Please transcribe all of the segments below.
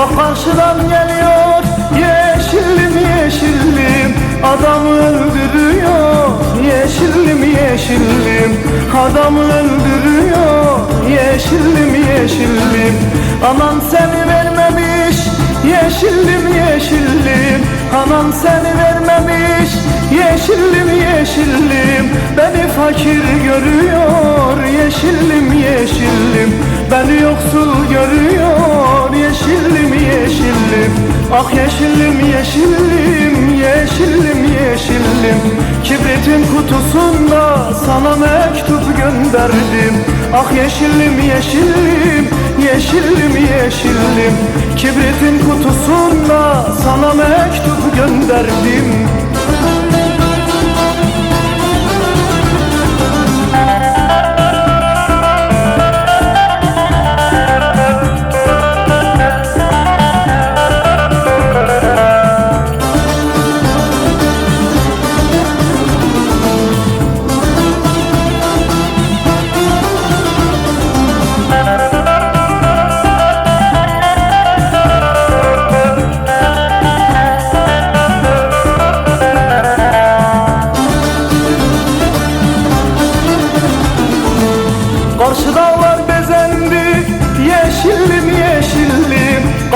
Bak karşıdan geliyor yeşillim yeşillim Adam öldürüyor yeşillim yeşillim Adam öldürüyor yeşillim yeşillim Anam seni vermemiş yeşillim yeşillim Anam seni vermemiş yeşillim yeşillim Beni fakir görüyor yeşillim yeşillim Beni yoksul görüyor yeşillim. Ah yeşillim yeşillim yeşillim yeşillim. Kibritin kutusunda sana mektup gönderdim. Ah yeşillim yeşillim yeşillim yeşillim. Kibritin kutusunda sana mektup gönderdim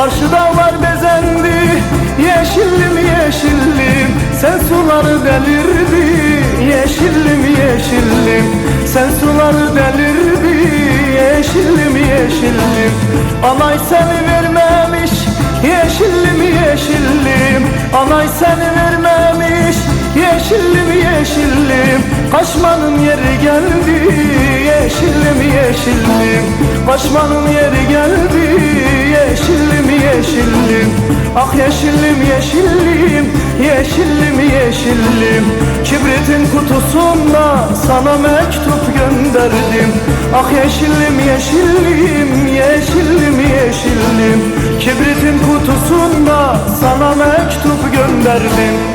Karşı dağlar bezendi Yeşillim yeşillim. Sen suları delirdi Yeşillim yeşillim. Sen suları delirdi Yeşillim yeşillim. Anay seni vermemiş Yeşillim yeşillim. Anay seni vermemiş Yeşillim yeşillim. Kaçmanın yeri geldi Yeşillim yeşillim. Kaçmanın yeri geldi Yeşillim yeşillim Ah yeşillim yeşillim Yeşillim yeşillim. Kibritin kutusunda sana mektup gönderdim. Ah yeşillim yeşillim Yeşillim yeşillim. Kibritin kutusunda sana mektup gönderdim